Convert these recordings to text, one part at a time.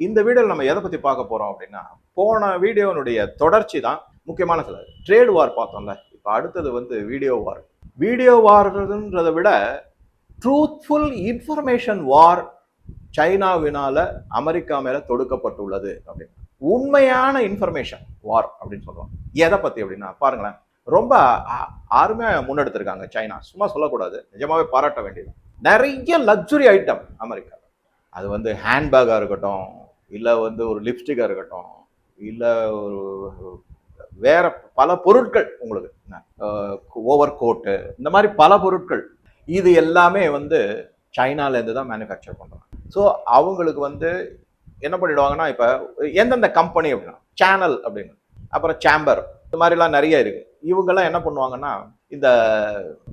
இந்த வீடியோவில் நம்ம எதை பத்தி பார்க்க போறோம் அப்படின்னா போன வீடியோனுடைய தொடர்ச்சி தான் முக்கியமான சில ட்ரேட் வார் பார்த்தோம்ல இப்போ அடுத்தது வந்து வீடியோ வார் வீடியோ வார்ன்றதை விட ட்ரூத்ஃபுல் இன்ஃபர்மேஷன் வார் சைனாவினால அமெரிக்கா மேல தொடுக்கப்பட்டுள்ளது அப்படின்னு உண்மையான இன்ஃபர்மேஷன் வார் அப்படின்னு சொல்லுவாங்க. எதை பத்தி அப்படின்னா பாருங்களேன். ரொம்ப அ- அருமையா முன்னெடுத்திருக்காங்க சைனா. சும்மா சொல்லக்கூடாது. நிஜமாவே பாராட்ட வேண்டியது. நிறைய லக்ஸுரி ஐட்டம் அமெரிக்கா அது வந்து ஹேண்ட்பேக்காக இருக்கட்டும் இல்லை வந்து ஒரு லிப்ஸ்டிக்காக இருக்கட்டும் இல்லை ஒரு வேற பல பொருட்கள் உங்களுக்கு. ஓவர் கோட்டு இந்த மாதிரி பல பொருட்கள். இது எல்லாமே வந்து சைனாலேருந்து தான் மேனுஃபேக்சர் பண்ணுறாங்க ஸோ அவங்களுக்கு வந்து என்ன பண்ணிடுவாங்கன்னா இப்போ எந்தெந்த கம்பெனி அப்படின்னா சேனல் அப்படின்னு. அப்புறம் சேம்பர் இந்த மாதிரிலாம் நிறைய இருக்குது இவங்கெல்லாம் என்ன பண்ணுவாங்கன்னா இந்த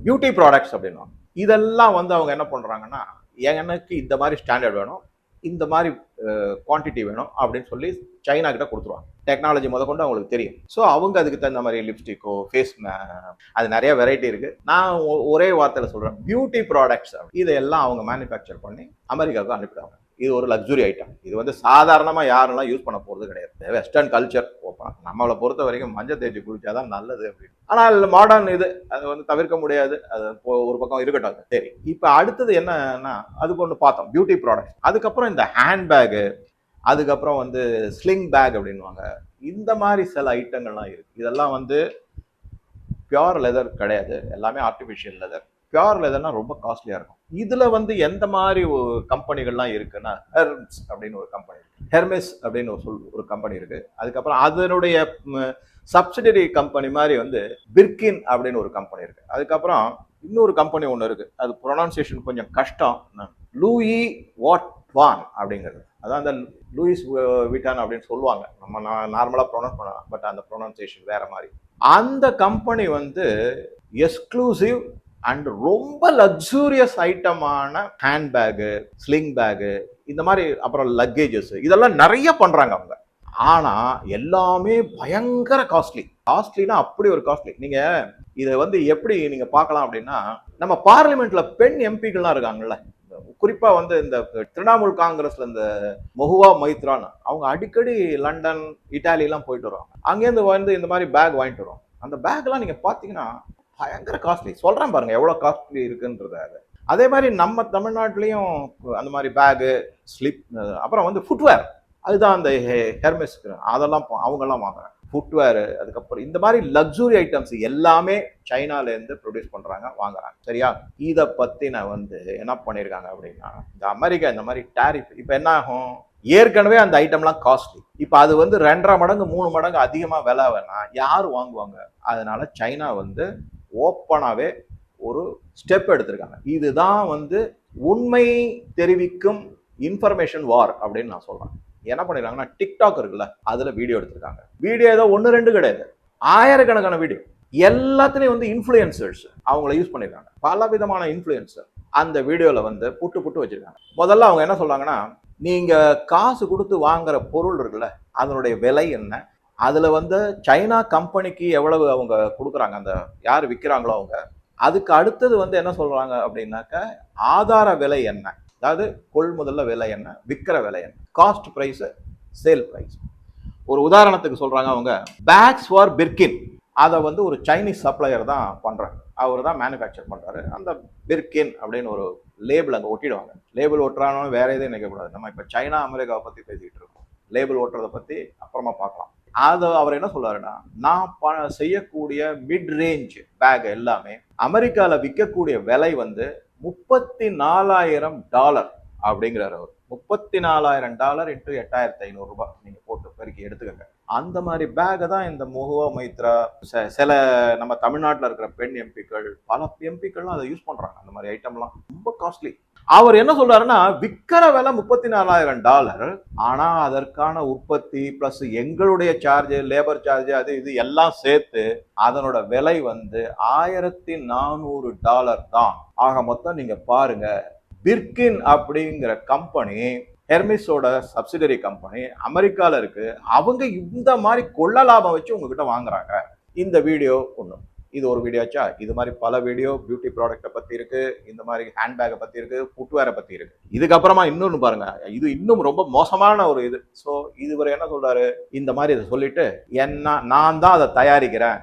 பியூட்டி ப்ராடக்ட்ஸ் அப்படின்வாங்க இதெல்லாம் வந்து அவங்க என்ன பண்ணுறாங்கன்னா எனக்கு இந்த மாதிரி ஸ்டாண்டர்ட் வேணும். இந்த மாதிரி குவான்டிட்டி வேணும் அப்படின்னு சொல்லி சைனா கிட்ட கொடுத்துருவாங்க. டெக்னாலஜி முதற்கொண்டு அவங்களுக்கு தெரியும். ஸோ அவங்க அதுக்கு தகுந்த மாதிரி லிப்ஸ்டிக்கோ ஃபேஸ் அது நிறைய வெரைட்டி இருக்கு. நான் ஒ- ஒரே வார்த்தையில் சொல்றேன். பியூட்டி ப்ராடக்ட்ஸ் இதெல்லாம் அவங்க மேனுஃபேக்சர் பண்ணி அமெரிக்காவுக்கு அனுப்பிடுவாங்க. இது ஒரு லக்ஸுரி ஐட்டம் இது வந்து சாதாரணமாக யாரெல்லாம் யூஸ் பண்ண போகிறது கிடையாது. வெஸ்டர்ன் கல்ச்சர் ஓப்பன் நம்மளை பொறுத்த வரைக்கும் மஞ்சள் தேய்ச்சி குளிச்சாதான் நல்லது அப்படின்னு. ஆனால் மாடர்ன் இது அது வந்து தவிர்க்க முடியாது. அது ஒரு பக்கம் இருக்கட்டும். சரி. இப்போ அடுத்தது என்னன்னா அதுக்கு ஒன்று பார்த்தோம். பியூட்டி ப்ராடக்ட் அதுக்கப்புறம் இந்த ஹேண்ட்பேகு அதுக்கப்புறம் வந்து ஸ்லிங் பேக் அப்படின்வாங்க இந்த மாதிரி சில ஐட்டங்கள்லாம் இருக்குது இதெல்லாம் வந்து பியோர் லெதர் கிடையாது. எல்லாமே ஆர்டிஃபிஷியல் லெதர் பியோர் இதெல்லாம் ரொம்ப காஸ்ட்லியாக இருக்கும். இதில் வந்து எந்த மாதிரி கம்பெனிகள்லாம் இருக்குன்னா ஹெர்ம்ஸ் அப்படின்னு ஒரு கம்பெனி இருக்கு. ஹெர்மெஸ் அப்படின்னு ஒரு சொல் ஒரு கம்பெனி இருக்கு. அதுக்கப்புறம் அதனுடைய சப்சிடரி கம்பெனி மாதிரி வந்து பிர்கின் அப்படின்னு ஒரு கம்பெனி இருக்கு. அதுக்கப்புறம் இன்னொரு கம்பெனி ஒன்று இருக்கு. அது ப்ரொனவுன்சியேஷன் கொஞ்சம் கஷ்டம். லூயி வாட் வான் அப்படிங்கிறது. அதான் அந்த லூயிஸ் விட்டான் அப்படின்னு சொல்லுவாங்க. நம்ம நார்மலாக ப்ரொனவுன்ஸ் பண்ணலாம். பட் அந்த ப்ரொனவுன்சியேஷன் வேற மாதிரி. அந்த கம்பெனி வந்து எக்ஸ்க்ளூசிவ் அண்ட் ரொம்ப லக்ஸூரியஸ் ஐட்டமான ஹேண்ட்பேகு ஸ்லிங் பேகு இந்த மாதிரி அப்புறம் லக்கேஜஸ் இதெல்லாம் நிறைய பண்ணுறாங்க அவங்க. ஆனால் எல்லாமே பயங்கர காஸ்ட்லி காஸ்ட்லினா அப்படி ஒரு காஸ்ட்லி நீங்கள் இதை வந்து எப்படி நீங்கள் பார்க்கலாம் அப்படின்னா நம்ம பார்லிமெண்ட்டில் பெண் எம்பிக்கள்லாம் இருக்காங்கல்ல. குறிப்பாக வந்து இந்த திரிணாமுல் காங்கிரஸ்ல இந்த மொஹுவா மைத்ரான் அவங்க அடிக்கடி லண்டன் இட்டாலியெலாம் போயிட்டு வருவாங்க. அங்கேருந்து வந்து இந்த மாதிரி பேக் வாங்கிட்டு வருவாங்க. அந்த பேக்லாம் நீங்கள் பார்த்தீங்கன்னா பயங்கர காஸ்ட்லி சொல்கிறேன் பாருங்கள் எவ்வளோ காஸ்ட்லி இருக்குன்றத. அது. அதே மாதிரி நம்ம தமிழ்நாட்டிலையும் அந்த மாதிரி பேகு ஸ்லிப் அப்புறம் வந்து ஃபுட்வேர் அதுதான் அந்த ஹெர்மெஸ் அதெல்லாம் அவங்கெல்லாம் வாங்குறாங்க. ஃபுட்வேர் அதுக்கப்புறம் இந்த மாதிரி லக்ஸுரி ஐட்டம்ஸ் எல்லாமே சைனாலேருந்து ப்ரொடியூஸ் பண்ணுறாங்க வாங்குறாங்க. சரியா? இதை நான் வந்து என்ன பண்ணியிருக்காங்க அப்படின்னா இந்த அமெரிக்கா இந்த மாதிரி டேரிஃப் இப்போ என்ன ஆகும்? ஏற்கனவே அந்த ஐட்டம்லாம் காஸ்ட்லி இப்போ அது வந்து ரெண்டரை மடங்கு மூணு மடங்கு அதிகமாக விலை வேணா யார் வாங்குவாங்க? அதனால சைனா வந்து ஓப்பனாகவே ஒரு ஸ்டெப் எடுத்திருக்காங்க. இதுதான் வந்து உண்மை தெரிவிக்கும் இன்ஃபர்மேஷன் வார் அப்படின்னு நான் சொல்கிறேன் என்ன பண்ணிருக்காங்கன்னா டிக்டாக் இருக்குல்ல அதில் வீடியோ எடுத்திருக்காங்க. வீடியோ ஏதோ ஒன்று ரெண்டு கிடையாது. ஆயிரக்கணக்கான வீடியோ. எல்லாத்துலேயும் வந்து இன்ஃப்ளூயன்சர்ஸ் அவங்கள யூஸ் பண்ணியிருக்காங்க பல விதமான இன்ஃப்ளூயன்சர் அந்த வீடியோவில் வந்து புட்டு புட்டு வச்சிருக்காங்க. முதல்ல அவங்க என்ன சொல்கிறாங்கன்னா நீங்கள் காசு கொடுத்து வாங்குற பொருள் இருக்குல்ல அதனுடைய விலை என்ன? அதில் வந்து சைனா கம்பெனிக்கு எவ்வளவு அவங்க கொடுக்குறாங்க அந்த யார் விற்கிறாங்களோ அவங்க அதுக்கு அடுத்தது வந்து என்ன சொல்கிறாங்க அப்படின்னாக்க ஆதார விலை என்ன? அதாவது கொள்முதல்ல விலை என்ன? விற்கிற விலை என்ன? காஸ்ட் ப்ரைஸு சேல் ப்ரைஸ் ஒரு உதாரணத்துக்கு சொல்கிறாங்க அவங்க பேக்ஸ் ஃபார் பிர்கின் அதை வந்து ஒரு சைனீஸ் சப்ளையர் தான் பண்ணுறாரு அவர் தான் மேனுஃபேக்சர் பண்ணுறாரு அந்த பிர்கின் அப்படின்னு ஒரு லேபிள் அங்கே ஒட்டிடுவாங்க. லேபிள் ஒட்டுறானோ வேற எதுவும் நினைக்கக்கூடாது. நம்ம இப்போ சைனா அமெரிக்காவை பற்றி பேசிக்கிட்டு இருக்கோம். லேபிள் ஓட்டுறதை பற்றி அப்புறமா பார்க்கலாம். அதை அவர் என்ன சொல்றாருன்னா நான் ப செய்யக்கூடிய மிட் ரேஞ்ச் பேக் எல்லாமே அமெரிக்காவில் விற்கக்கூடிய விலை வந்து முப்பத்தி நாலாயிரம் டாலர் அப்படிங்கிறார் அவர். முப்பத்தி நாலாயிரம் டாலர் இன்ட்டு எட்டாயிரத்தி ஐநூறு ரூபாய் நீங்க போட்டு பெருக்கி எடுத்துக்கோங்க. அந்த மாதிரி பேக்கை தான் இந்த முகுவா மைத்ரா ச- சில நம்ம தமிழ்நாட்டில் இருக்கிற பெண் எம்பிக்கள் பல எம்பிக்கள்லாம் அதை யூஸ் பண்றாங்க. அந்த மாதிரி ஐட்டம்லாம் ரொம்ப காஸ்ட்லி அவர் என்ன சொல்றாருன்னா விற்கிற விலை முப்பத்தி நாலாயிரம் டாலர் ஆனா அதற்கான உற்பத்தி பிளஸ் எங்களுடைய சார்ஜ் லேபர் சார்ஜ் அது இது எல்லாம் சேர்த்து அதனோட விலை வந்து ஆயிரத்தி நானூறு டாலர் தான். ஆக மொத்தம் நீங்க பாருங்க பிர்கின் அப்படிங்கிற கம்பெனி ஹெர்மிஸோட சப்சிடரி கம்பெனி அமெரிக்கால இருக்கு. அவங்க இந்த மாதிரி கொள்ள லாபம் வச்சு உங்ககிட்ட வாங்குறாங்க. இந்த வீடியோ ஒன்று இது ஒரு வீடியோச்சா இது மாதிரி பல வீடியோ பியூட்டி ப்ராடக்ட்டை பற்றி இருக்குது இந்த மாதிரி ஹேண்ட்பேக்கை பற்றி இருக்குது ஃபுட்வேரை பற்றி இருக்குது இதுக்கப்புறமா இன்னொன்று பாருங்கள் இது இன்னும் ரொம்ப மோசமான ஒரு இது. ஸோ இதுவரை என்ன சொல்கிறாரு இந்த மாதிரி இதை சொல்லிட்டு என்ன நான் தான் அதை தயாரிக்கிறேன்.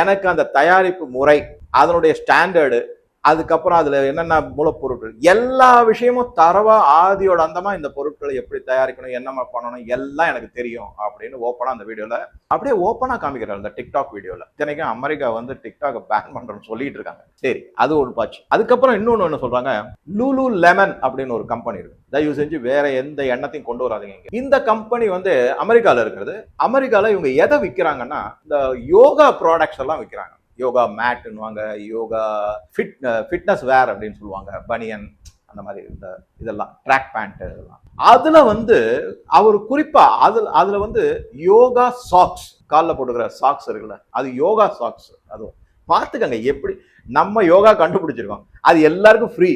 எனக்கு அந்த தயாரிப்பு முறை அதனுடைய ஸ்டாண்டர்டு அதுக்கப்புறம் அதில் என்னென்ன மூலப்பொருட்கள்? எல்லா விஷயமும் தரவா ஆதியோட அந்தமாக இந்த பொருட்களை எப்படி தயாரிக்கணும் என்னமா பண்ணணும் எல்லாம் எனக்கு தெரியும் அப்படின்னு ஓப்பனாக அந்த வீடியோவில் அப்படியே ஓப்பனாக காமிக்கிறார் அந்த டிக்டாக் வீடியோவில் இத்தனைக்கும் அமெரிக்கா வந்து டிக்டாக் பேன் பண்ணுறோம்னு சொல்லிட்டு இருக்காங்க. சரி அது ஒரு பாச்சு. அதுக்கப்புறம் இன்னொன்று என்ன சொல்கிறாங்க லூலு லெமன் அப்படின்னு ஒரு கம்பெனி இருக்கு. தயவு செஞ்சு வேற எந்த எண்ணத்தையும் கொண்டு வராதீங்க இந்த கம்பெனி வந்து அமெரிக்காவில் இருக்கிறது. அமெரிக்காவில் இவங்க எதை விற்கிறாங்கன்னா இந்த யோகா ப்ராடக்ட்ஸ் எல்லாம் விற்கிறாங்க யோகா மேட்டுன்னுவாங்க யோகா ஃபிட் ஃபிட்னஸ் வேர் அப்படின்னு சொல்லுவாங்க பனியன் அந்த மாதிரி இந்த இதெல்லாம் ட்ராக் பேண்ட் இதெல்லாம். அதில் வந்து அவர் குறிப்பாக அதில் அதில் வந்து யோகா சாக்ஸ் காலில் போட்டுக்கிற சாக்ஸ் இருக்குல்ல அது யோகா சாக்ஸ் அதுவும். பார்த்துக்கங்க எப்படி நம்ம யோகா கண்டுபிடிச்சிருக்கோம். அது எல்லாருக்கும் ஃப்ரீ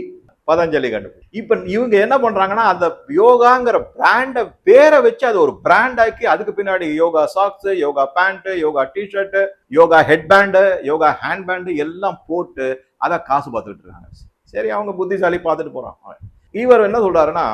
பதஞ்சலி கண்டுபிடி. இப்போ இவங்க என்ன பண்ணுறாங்கன்னா அந்த யோகாங்கிற பிராண்டை பேரை வச்சு அது ஒரு பிராண்ட் ஆக்கி அதுக்கு பின்னாடி yoga socks yoga pant yoga t-shirt yoga head band yoga hand band எல்லாம் போட்டு அதை காசு பார்த்துட்டு இருக்காங்க. சரி அவங்க புத்திசாலி பார்த்துட்டு போகிறான் இவர் என்ன சொல்கிறாருன்னா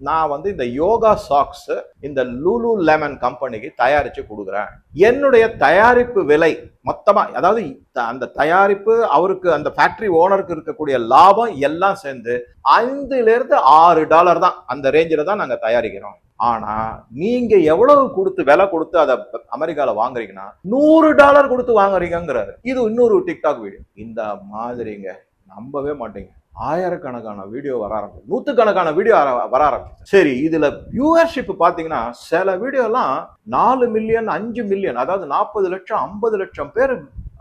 நான் வந்து இந்த யோகா சாக்ஸ் இந்த லூலு லெமன் கம்பெனிக்கு தயாரிச்சு கொடுக்குறேன். என்னுடைய தயாரிப்பு விலை மொத்தமா அதாவது த- அந்த தயாரிப்பு அவருக்கு அந்த ஃபேக்டரி ஓனருக்கு இருக்கக்கூடிய லாபம் எல்லாம் சேர்ந்து ஐந்துலேருந்து ஆறு டாலர் தான். அந்த ரேஞ்சில் தான் நாங்கள் தயாரிக்கிறோம். ஆனா நீங்க எவ்வளவு கொடுத்து விலை கொடுத்து அதை அமெரிக்கால வாங்குறீங்கன்னா நூறு டாலர் கொடுத்து வாங்குறீங்கிறாரு இது இன்னொரு டிக்டாக் வீடியோ இந்த மாதிரிங்க நம்பவே மாட்டீங்க. ஆயிரக்கணக்கான வீடியோ வர ஆரம்பிச்சு நூற்றுக்கணக்கான வீடியோ வர ஆரம்பிச்சு. சரி இதில் வியூவர்ஷிப் பார்த்தீங்கன்னா சில வீடியோலாம் நாலு மில்லியன் அஞ்சு மில்லியன் அதாவது நாற்பது லட்சம் ஐம்பது லட்சம் பேர்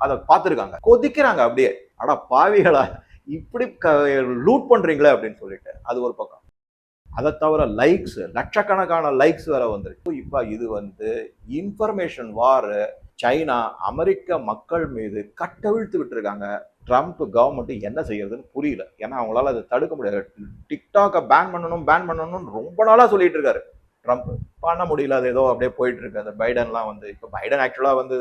அதை பார்த்துருக்காங்க. கொதிக்கிறாங்க அப்படியே. அடா பாவிகளா இப்படி லூட் பண்ணுறீங்களே அப்படின்னு சொல்லிட்டு அது ஒரு பக்கம். அதை தவிர லைக்ஸ் லட்சக்கணக்கான லைக்ஸ் வேற வந்துருக்கு. இப்போ இது வந்து இன்ஃபர்மேஷன் வார் சைனா அமெரிக்க மக்கள் மீது கட்டவிழ்த்து விட்டுருக்காங்க. ட்ரம்ப் கவர்மெண்ட் என்ன செய்யறதுன்னு புரியல. ஏன்னா அவங்களால அதை தடுக்க முடியாது. டிக்டாக்கை பேன் பண்ணணும் பேன் பண்ணணும்னு ரொம்ப நாளாக சொல்லிட்டு இருக்காரு. ட்ரம்ப் பண்ண முடியல அது ஏதோ அப்படியே போயிட்டு இருக்கு. அந்த பைடன்லாம் வந்து இப்போ பைடன் ஆக்சுவலாக வந்து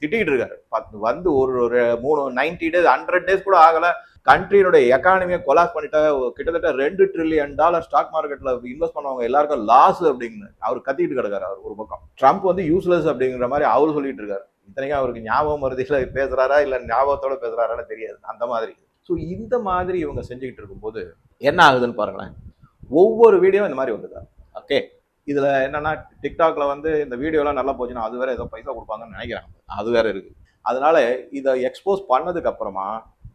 திட்டிகிட்டு இருக்காரு. பத்து வந்து ஒரு ஒரு மூணு நைன்டி டேஸ் ஹண்ட்ரட் டேஸ் கூட ஆகலை. கண்ட்ரியினுடைய எக்கானமியை கொலாஸ் பண்ணிட்டா கிட்டத்தட்ட ரெண்டு ட்ரில்லியன் டாலர் ஸ்டாக் மார்க்கெட்ல இன்வெஸ்ட் பண்ணவங்க எல்லாருக்கும் லாஸ் அப்படின்னு அவர் கத்திட்டு கிடக்காரு அவர் ஒரு பக்கம். ட்ரம்ப் வந்து யூஸ்லெஸ் அப்படிங்கிற மாதிரி அவர் சொல்லிட்டு இருக்காரு. இத்தனைக்கும் அவருக்கு ஞாபகம் மருதியில பேசுறாரா இல்ல ஞாபகத்தோட பேசுறாரான்னு தெரியாது. அந்த மாதிரி. ஸோ இந்த மாதிரி இவங்க செஞ்சுக்கிட்டு இருக்கும்போது என்ன ஆகுதுன்னு பாருங்களேன். ஒவ்வொரு வீடியோ இந்த மாதிரி வந்துதா. ஓகே இதுல என்னன்னா டிக்டாக்ல வந்து இந்த வீடியோலாம் நல்லா போச்சுன்னா அது வேற ஏதோ பைசா கொடுப்பாங்கன்னு நினைக்கிறாங்க. அது வேற இருக்கு. அதனால இதை எக்ஸ்போஸ் பண்ணதுக்கு அப்புறமா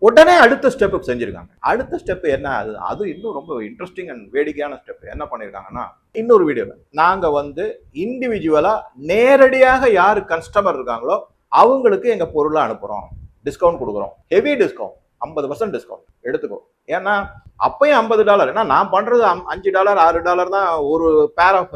உடனே அடுத்த ஸ்டெப் செஞ்சிருக்காங்க. அடுத்த ஸ்டெப் என்ன? அது அது இன்னும் ரொம்ப இன்ட்ரெஸ்டிங் அண்ட் வேடிக்கையான ஸ்டெப் என்ன பண்ணியிருக்காங்கன்னா இன்னொரு வீடியோவில் நாங்க வந்து இண்டிவிஜுவலா நேரடியாக யார் கஸ்டமர் இருக்காங்களோ அவங்களுக்கு எங்க பொருளை அனுப்புறோம். டிஸ்கவுண்ட் கொடுக்குறோம். ஹெவி டிஸ்கவுண்ட் ஐம்பது பர்சன்ட் டிஸ்கவுண்ட் எடுத்துக்கோ. ஏன்னா அப்பயும் ஐம்பது டாலர் ஏன்னா நான் பண்றது அம்- அஞ்சு டாலர் ஆறு டாலர் தான் ஒரு பேர் ஆஃப்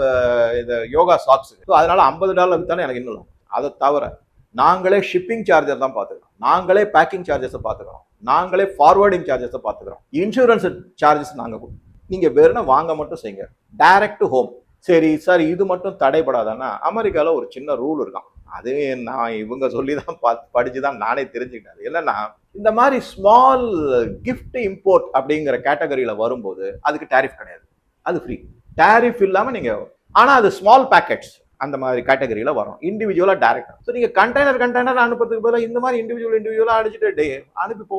இது யோகா சாக்ஸ் ஸோ அதனால ஐம்பது டாலர் வித்தாலும் எனக்கு இன்னும் அதை தவிர நாங்களே ஷிப்பிங் சார்ஜர் தான் பார்த்துக்கிறோம். நாங்களே பேக்கிங் சார்ஜஸை பார்த்துக்கிறோம். நாங்களே ஃபார்வர்டிங் சார்ஜஸை பார்த்துக்கிறோம். இன்சூரன்ஸ் சார்ஜஸ் நாங்கள் கொடு- நீங்கள் வெறும் வாங்க மட்டும் செய்யுங்க. டைரக்ட் டு ஹோம் சரி சார் இது மட்டும் தடைபடாதானா அமெரிக்காவில் ஒரு சின்ன ரூல் இருக்கான் அது நான் இவங்க சொல்லி தான் பார்த்து படித்து தான் நானே தெரிஞ்சுக்கிட்டேன். அது என்னன்னா இந்த மாதிரி ஸ்மால் கிஃப்ட் இம்போர்ட் அப்படிங்கிற கேட்டகரியில் வரும்போது அதுக்கு டேரிஃப் கிடையாது. அது ஃப்ரீ டேரிஃப் இல்லாமல் நீங்கள் ஆனால் அது ஸ்மால் பேக்கெட்ஸ் அந்த மாதிரி கேட்டகரியில் வரும். இண்டிவிஜுவலாக டேரக்ட் ஸோ நீங்கள் கண்டெய்னர் கண்டெய்னர் அனுப்புறதுக்கு பதிலாக இந்த மாதிரி இண்டிவிஜுவல் இண்டிவிஜுவலாக அடிச்சுட்டு டே அனுப்பி போ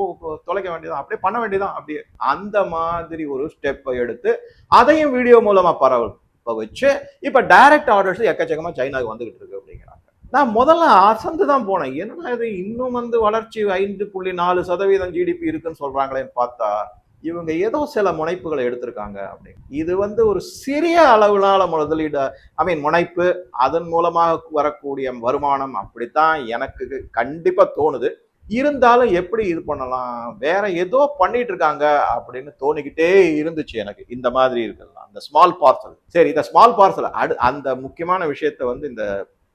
தொலைக்க வேண்டியதான் அப்படியே பண்ண வேண்டியதான் அப்படியே அந்த மாதிரி ஒரு ஸ்டெப்பை எடுத்து அதையும் வீடியோ மூலமாக பரவல் இப்போ வச்சு இப்போ டைரக்ட் ஆர்டர்ஸ் எக்கச்சக்கமாக சைனாவுக்கு வந்துகிட்டு இருக்கு அப்படிங்கிறாங்க. நான் முதல்ல அசந்து தான் போனேன். என்னடா இது இன்னும் வந்து வளர்ச்சி ஐந்து புள்ளி நாலு சதவீதம் ஜிடிபி இருக்குன்னு சொல்கிறாங்களேன்னு பார்த்தா இவங்க ஏதோ சில முனைப்புகளை எடுத்திருக்காங்க அப்படின்னு. இது வந்து ஒரு சிறிய அளவிலான முதலீடு ஐ மீன் முனைப்பு அதன் மூலமாக வரக்கூடிய வருமானம் அப்படித்தான் எனக்கு கண்டிப்பாக தோணுது. இருந்தாலும் எப்படி இது பண்ணலாம்? வேற ஏதோ பண்ணிட்டு இருக்காங்க அப்படின்னு தோணிக்கிட்டே இருந்துச்சு எனக்கு. இந்த மாதிரி இருக்கலாம். அந்த ஸ்மால் பார்சல் சரி இந்த ஸ்மால் பார்சல் அடு அந்த முக்கியமான விஷயத்த வந்து இந்த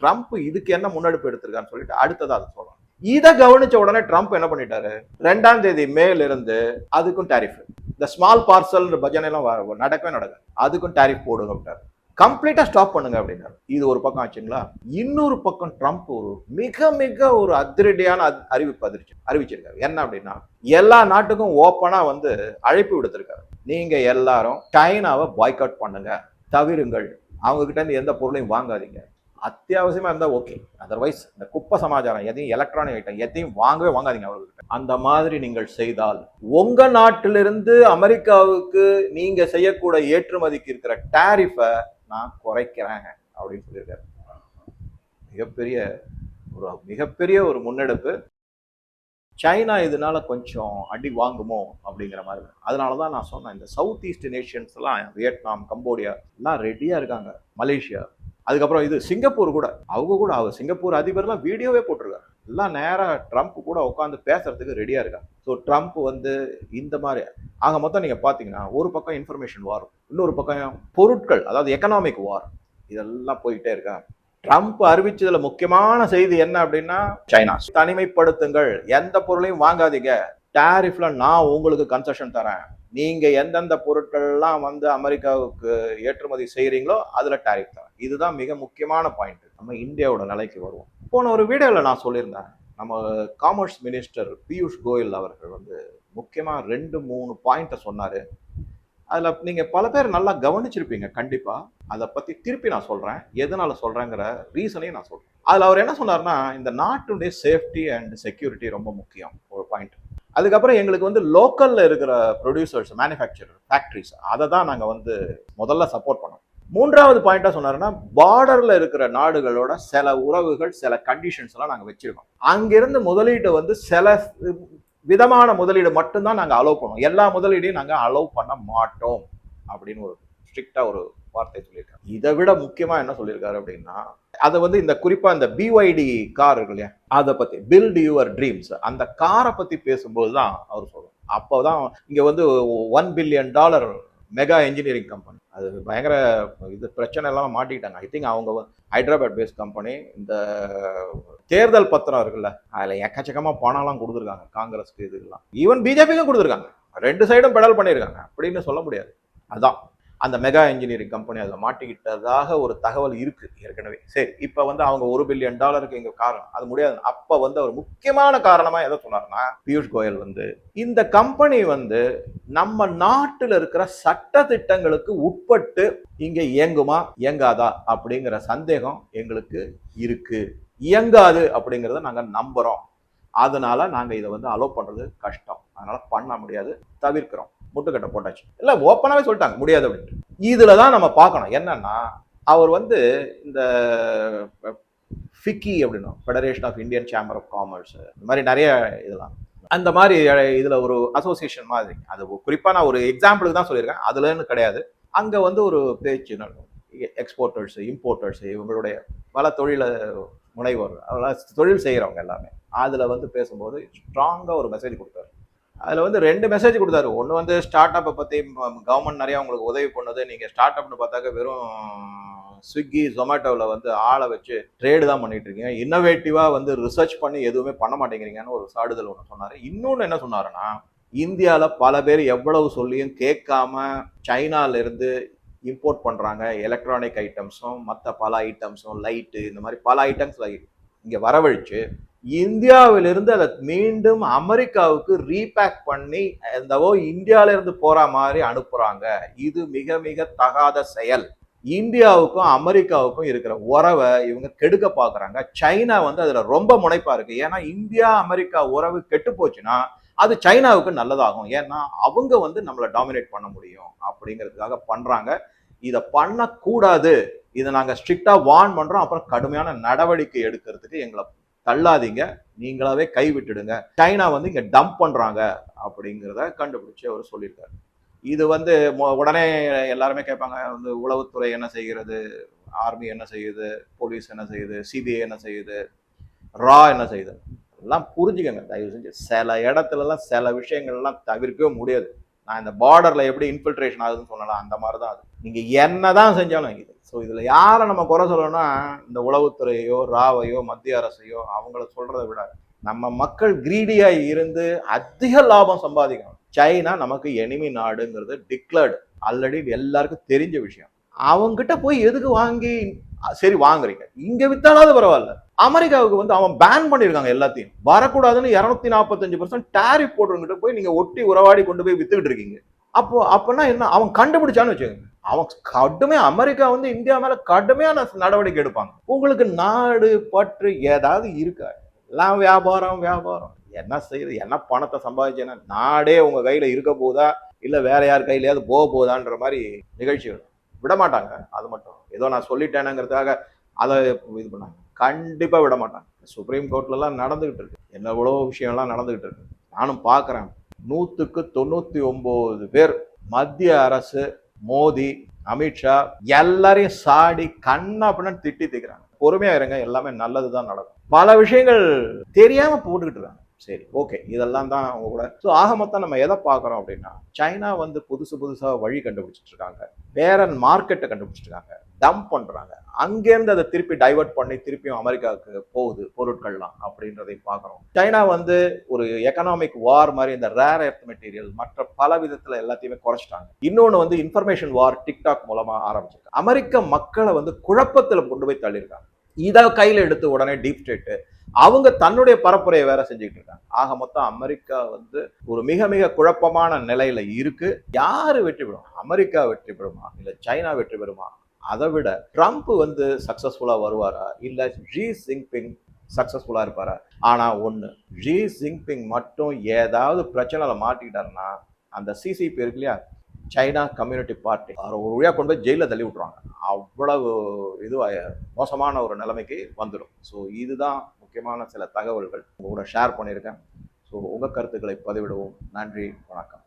ட்ரம்ப் இதுக்கு என்ன முன்னெடுப்பு எடுத்திருக்கான்னு சொல்லிட்டு அடுத்ததாக அதை சொல்லலாம். இதை கவனிச்ச உடனே ட்ரம்ப் என்ன பண்ணிட்டாரு? ரெண்டாம் தேதி மேல இருந்து அதுக்கும் டேரிஃப் இந்த ஸ்மால் பார்சல் பஜனை எல்லாம் நடக்கவே நடக்கும் அதுக்கும் டேரிஃப் போடுங்க கம்ப்ளீட்டா ஸ்டாப் பண்ணுங்க அப்படின்னாரு இது ஒரு பக்கம் ஆச்சுங்களா? இன்னொரு பக்கம் ட்ரம்ப் ஒரு மிக மிக ஒரு அதிரடியான அறிவிப்பு அதிர்ச்சி அறிவிச்சிருக்காரு. என்ன அப்படின்னா எல்லா நாட்டுக்கும் ஓப்பனா வந்து அழைப்பு விடுத்திருக்காரு. நீங்க எல்லாரும் சைனாவை பாய்காட் பண்ணுங்க. தவிருங்கள். அவங்க கிட்ட இருந்து எந்த பொருளையும் வாங்காதீங்க. அத்தியாவசியமாக இருந்தால் ஓகே அதர்வைஸ் இந்த குப்பை சமாச்சாரம் எதையும் எலக்ட்ரானிக் ஐட்டம் எதையும் வாங்கவே வாங்காதீங்க அவர்கிட்ட அந்த மாதிரி நீங்கள் செய்தால் உங்கள் நாட்டிலிருந்து அமெரிக்காவுக்கு நீங்கள் செய்யக்கூடிய ஏற்றுமதிக்கு இருக்கிற டேரிஃபை நான் குறைக்கிறேன் அப்படின்னு சொல்லியிருக்காரு. மிகப்பெரிய ஒரு மிகப்பெரிய ஒரு முன்னெடுப்பு. சைனா இதனால கொஞ்சம் அடி வாங்குமோ அப்படிங்கிற மாதிரி. அதனால தான் நான் சொன்னேன் இந்த சவுத் ஈஸ்ட் நேஷன்ஸ்லாம் வியட்நாம் கம்போடியா எல்லாம் ரெடியாக இருக்காங்க. மலேசியா அதுக்கப்புறம் இது சிங்கப்பூர் கூட. அவங்க கூட அவர் சிங்கப்பூர் அதிபர்லாம் வீடியோவே போட்டிருக்காரு எல்லாம் நேராக ட்ரம்ப் கூட உட்காந்து பேசுறதுக்கு ரெடியாக இருக்காங்க. ஸோ ட்ரம்ப் வந்து இந்த மாதிரி ஆக மொத்தம் நீங்கள் பார்த்தீங்கன்னா ஒரு பக்கம் இன்ஃபர்மேஷன் வார் இன்னொரு பக்கம் பொருட்கள் அதாவது எக்கனாமிக் வார் இதெல்லாம் போயிட்டே இருக்கா. ட்ரம்ப் அறிவிச்சதுல முக்கியமான செய்தி என்ன அப்படின்னா சைனா தனிமைப்படுத்துங்கள். எந்த பொருளையும் வாங்காதீங்க. டேரிஃப்ல நான் உங்களுக்கு கன்செஷன் தரேன். நீங்கள் எந்தெந்த பொருட்கள்லாம் வந்து அமெரிக்காவுக்கு ஏற்றுமதி செய்கிறீங்களோ அதில் டேரிஃப் தரேன். இதுதான் மிக முக்கியமான பாயிண்ட் நம்ம இந்தியாவோட நிலைக்கு வருவோம். போன ஒரு வீடியோவில் நான் சொல்லியிருந்தேன். நம்ம காமர்ஸ் மினிஸ்டர் பியூஷ் கோயல் அவர்கள் வந்து முக்கியமாக ரெண்டு மூணு பாயிண்ட்டை சொன்னார். அதில் நீங்கள் பல பேர் நல்லா கவனிச்சிருப்பீங்க கண்டிப்பாக அதை பற்றி திருப்பி நான் சொல்கிறேன் எதனால் சொல்கிறேங்கிற ரீசனையும் நான் சொல்கிறேன் அதில் அவர் என்ன சொன்னார்னா இந்த நாட்டுடைய சேஃப்டி அண்ட் செக்யூரிட்டி ரொம்ப முக்கியம். ஒரு பாயிண்ட் அதுக்கப்புறம் எங்களுக்கு வந்து லோக்கலில் இருக்கிற ப்ரொடியூசர்ஸ் மேனுஃபேக்சரர் ஃபேக்ட்ரிஸ் அதை தான் நாங்கள் வந்து முதல்ல சப்போர்ட் பண்ணோம். மூன்றாவது பாயிண்ட்டாக சொன்னாருன்னா பார்டரில் இருக்கிற நாடுகளோட சில உறவுகள் சில கண்டிஷன்ஸ் எல்லாம் நாங்கள் வச்சிருக்கோம். அங்கிருந்து முதலீடு வந்து சில விதமான முதலீடு மட்டும்தான் நாங்கள் அலோவ் பண்ணுவோம் எல்லா முதலீடையும் நாங்கள் அலோவ் பண்ண மாட்டோம் அப்படின்னு ஒரு ஸ்ட்ரிக்டா ஒரு வார்த்தை சொல்லியிருக்காரு. இதை விட முக்கியமா என்ன சொல்லியிருக்காரு அப்படின்னா அதை வந்து இந்த குறிப்பா இந்த பிஒய்டி கார் இருக்கு இல்லையா அதை பத்தி பில்ட் யுவர் ட்ரீம்ஸ் அந்த காரை பத்தி பேசும்போது தான் அவர் சொல்லுவோம் அப்போதான் இங்க வந்து one billion dollar mega engineering company அது பயங்கர இது பிரச்சனை எல்லாம் மாட்டிக்கிட்டாங்க. ஐ திங்க் அவங்க ஹைதராபாத் பேஸ் கம்பெனி இந்த தேர்தல் பத்திரம் இருக்குல்ல அதில் எக்கச்சக்கமாக பணம்லாம் கொடுத்துருக்காங்க காங்கிரஸ்க்கு இதுக்கெல்லாம் ஈவன் பிஜேபிக்கும் கொடுத்துருக்காங்க. ரெண்டு சைடும் பெடல் பண்ணியிருக்காங்க. அப்படின்னு சொல்ல முடியாது. அதான். அந்த மெகா இன்ஜினியரிங் கம்பெனி அதில் மாட்டிக்கிட்டதாக ஒரு தகவல் இருக்குது ஏற்கனவே. சரி இப்போ வந்து அவங்க ஒரு பில்லியன் டாலருக்கு எங்கள் காரணம்? அது முடியாது. அப்போ வந்து அவர் முக்கியமான காரணமாக எதை சொன்னார்னா பியூஷ் கோயல் வந்து இந்த கம்பெனி வந்து நம்ம நாட்டில் இருக்கிற சட்ட திட்டங்களுக்கு உட்பட்டு இங்கே இயங்குமா இயங்காதா அப்படிங்கிற சந்தேகம் எங்களுக்கு இருக்குது இயங்காது அப்படிங்கிறத நாங்கள் நம்புகிறோம் அதனால நாங்கள் இதை வந்து அலோவ் பண்ணுறது கஷ்டம். அதனால் பண்ண முடியாது தவிர்க்கிறோம். முட்டுக்கட்டை போட்டாச்சு. இல்லை ஓப்பனாகவே சொல்லிட்டாங்க முடியாது அப்படின்ட்டு. இதில் தான் நம்ம பார்க்கணும். என்னன்னா அவர் வந்து இந்த ஃபிக்கி அப்படின்னா Federation of Indian Chamber of Commerce இந்த மாதிரி நிறைய இதெல்லாம். அந்த மாதிரி இதில் ஒரு அசோசியேஷன் மாதிரி. அது குறிப்பாக நான் ஒரு எக்ஸாம்பிளுக்கு தான் சொல்லியிருக்கேன். அதுலன்னு கிடையாது. அங்கே வந்து ஒரு பேச்சு நடக்கும். எக்ஸ்போர்ட்டர்ஸ் இம்போர்ட்டர்ஸ் இவங்களுடைய பல தொழில முனைவோர் அதெல்லாம் தொழில் செய்கிறவங்க எல்லாமே. அதில் வந்து பேசும்போது ஸ்ட்ராங்காக ஒரு மெசேஜ் கொடுத்தாரு. அதில் வந்து ரெண்டு மெசேஜ் கொடுத்தாரு. ஒன்று வந்து ஸ்டார்ட் அப்பை பற்றி கவர்மெண்ட் நிறையா உங்களுக்கு உதவி பண்ணுது. நீங்கள் ஸ்டார்ட் அப்னு பார்த்தாக்க வெறும் ஸ்விக்கி ஜொமேட்டோவில் வந்து ஆளை வச்சு ட்ரேடு தான் பண்ணிட்டு இருக்கீங்க. இன்னோவேட்டிவாக வந்து ரிசர்ச் பண்ணி எதுவுமே பண்ண மாட்டேங்கிறீங்கன்னு ஒரு சாடுதல் ஒன்று சொன்னார். இன்னொன்று என்ன சொன்னாருன்னா இந்தியாவில் பல பேர் எவ்வளவு சொல்லியும் கேட்காம சைனாலேருந்து இம்போர்ட் பண்ணுறாங்க எலக்ட்ரானிக் ஐட்டம்ஸும் மற்ற பல ஐட்டம்ஸும் லைட்டு இந்த மாதிரி பல ஐட்டம்ஸ் இங்கே வரவழிச்சு இந்தியாவிலிருந்து அதை மீண்டும் அமெரிக்காவுக்கு ரீபேக் பண்ணி எந்தவோ இந்தியாவிலிருந்து போகிற போற மாதிரி அனுப்புறாங்க. இது மிக மிக தகாத செயல். இந்தியாவுக்கும் அமெரிக்காவுக்கும் இருக்கிற உறவை இவங்க கெடுக்க பார்க்குறாங்க சைனா வந்து அதில் ரொம்ப முனைப்பா இருக்கு. ஏன்னா இந்தியா அமெரிக்கா உறவு கெட்டு போச்சுன்னா அது சைனாவுக்கு நல்லதாகும். ஏன்னா அவங்க வந்து நம்மளை டாமினேட் பண்ண முடியும் அப்படிங்கிறதுக்காக பண்ணுறாங்க இதை பண்ணக்கூடாது. இதை நாங்கள் ஸ்ட்ரிக்டாக வார்ன் பண்ணுறோம் அப்புறம் கடுமையான நடவடிக்கை எடுக்கிறதுக்கு எங்களை தள்ளாதீங்க. நீங்களாவே கை விட்டுடுங்க சைனா வந்து இங்கே டம்ப் பண்ணுறாங்க அப்படிங்கிறத கண்டுபிடிச்சி அவர் சொல்லியிருக்காரு. இது வந்து உடனே எல்லாருமே கேட்பாங்க வந்து உளவுத்துறை என்ன செய்கிறது? ஆர்மி என்ன செய்யுது? போலீஸ் என்ன செய்யுது? சிபிஐ என்ன செய்யுது? ரா என்ன செய்யுது? எல்லாம் புரிஞ்சுக்கங்க. தயவு செஞ்சு சில இடத்துலலாம் சில விஷயங்கள்லாம் தவிர்க்கவே முடியாது. நான் இந்த பார்டரில் எப்படி இன்ஃபில்ட்ரேஷன் ஆகுதுன்னு சொன்னலாம் அந்த மாதிரி தான் அது. நீங்கள் என்ன தான் செஞ்சாலும் இது ஸோ இதில் யாரை நம்ம குறை சொல்லணும்னா இந்த உளவுத்துறையோ ராவையோ மத்திய அரசையோ அவங்கள சொல்கிறத விட நம்ம மக்கள் கிரீடியாக இருந்து அதிக லாபம் சம்பாதிக்கணும். சைனா நமக்கு எனிமி நாடுங்கிறது டிக்ளர்டு ஆல்ரெடி எல்லாருக்கும் தெரிஞ்ச விஷயம். அவங்ககிட்ட போய் எதுக்கு வாங்கி சரி வாங்குறீங்க. இங்க வித்தாலாவது பரவாயில்ல. அமெரிக்காவுக்கு வந்து அவன் பேன் பண்ணிருக்காங்க எல்லாத்தையும். வரக்கூடாதுன்னு இரநூத்தி நாற்பத்தஞ்சு பர்சன்ட் டேரிஃப் போடுறவங்கிட்ட போய் நீங்க ஒட்டி உறவாடி கொண்டு போய் வித்துக்கிட்டு இருக்கீங்க. அப்போ அப்பனா என்ன? அவன் கண்டுபிடிச்சான்னு வச்சுக்கோங்க. அவன் கடுமையா அமெரிக்கா வந்து இந்தியா மேல கடுமையான நடவடிக்கை எடுப்பாங்க. உங்களுக்கு நாடு பற்று ஏதாவது இருக்கா? எல்லாம் வியாபாரம் வியாபாரம். என்ன செய்யுது என்ன பணத்தை சம்பாதிச்சேன்னா நாடே உங்க கையில இருக்க போதா? இல்ல வேற யார் கையிலயாவது போக போதான்ற மாதிரி நிகழ்ச்சிகள். விட மாட்டாங்க அது மட்டும். ஏதோ நான் சொல்லிட்டேனுங்கிறதுக்காக அதை இது பண்ணாங்க. கண்டிப்பா விட மாட்டாங்க. சுப்ரீம் கோர்ட்லலாம் நடந்துகிட்டு இருக்கு. என்ன எவ்வளோ விஷயம்லாம் நடந்துகிட்டு இருக்கு. நானும் பார்க்குறேன் நூற்றுக்கு தொண்ணூற்றி ஒம்பது பேர் மத்திய அரசு மோடி அமித்ஷா எல்லாரையும் சாடி கண்ணா அப்படின்னு திட்டி திக்கிறாங்க. பொறுமையா இருங்க எல்லாமே நல்லது தான் நடக்கும். பல விஷயங்கள் தெரியாம போட்டுக்கிட்டு இருக்காங்க. சரி ஓகே இதெல்லாம் தான் அவங்க கூட. ஸோ ஆக மொத்தம் நம்ம எதை பார்க்குறோம் அப்படின்னா சைனா வந்து புதுசு புதுசாக வழி கண்டுபிடிச்சிட்டு இருக்காங்க. வேற மார்க்கெட்டை கண்டுபிடிச்சிட்டு இருக்காங்க. டம்ப் பண்றாங்க. அங்கேருந்து அதை திருப்பி டைவர்ட் பண்ணி திருப்பியும் அமெரிக்காவுக்கு போகுது பொருட்கள்லாம் அப்படின்றதை பார்க்குறோம். சைனா வந்து ஒரு எக்கனாமிக் வார் மாதிரி இந்த ரேர் எர்த் மெட்டீரியல் மற்ற பல விதத்தில் எல்லாத்தையுமே குறைச்சிட்டாங்க. இன்னொன்று வந்து இன்ஃபர்மேஷன் வார் டிக்டாக் மூலமாக ஆரம்பிச்சிருக்கு. அமெரிக்க மக்களை வந்து குழப்பத்தில் கொண்டு போய் தள்ளியிருக்காங்க. இதை கையில் எடுத்து உடனே டீப் ஸ்டேட்டு அவங்க தன்னுடைய பரப்புரையை வேற செஞ்சுக்கிட்டு இருக்காங்க. ஆக மொத்தம் அமெரிக்கா வந்து ஒரு மிக மிக குழப்பமான நிலையில இருக்கு. யாரு வெற்றி பெறும்? அமெரிக்கா வெற்றி பெறுமா? இல்ல சைனா வெற்றி பெறுமா? அதை விட ட்ரம்ப் வந்து சக்ஸஸ்ஃபுல்லாக வருவாரா? இல்லை ஜி ஜின்பிங் சக்ஸஸ்ஃபுல்லாக இருப்பாரா? ஆனால் ஒன்று ஜி ஜின்பிங் மட்டும் ஏதாவது பிரச்சனையில் மாட்டிக்கிட்டாருன்னா அந்த சிசிபி இருக்கு இல்லையா? சைனா கம்யூனிட்டி பார்ட்டி அவர் ஒரு வழியாக கொண்டு போய் ஜெயிலில் தள்ளி விட்ருவாங்க அவ்வளவு இதுவாக மோசமான ஒரு நிலைமைக்கு வந்துடும் ஸோ இதுதான் முக்கியமான சில தகவல்கள். உங்களோட ஷேர் பண்ணியிருக்கேன். ஸோ உங்கள் கருத்துக்களை பதிவிடுவோம். நன்றி வணக்கம்.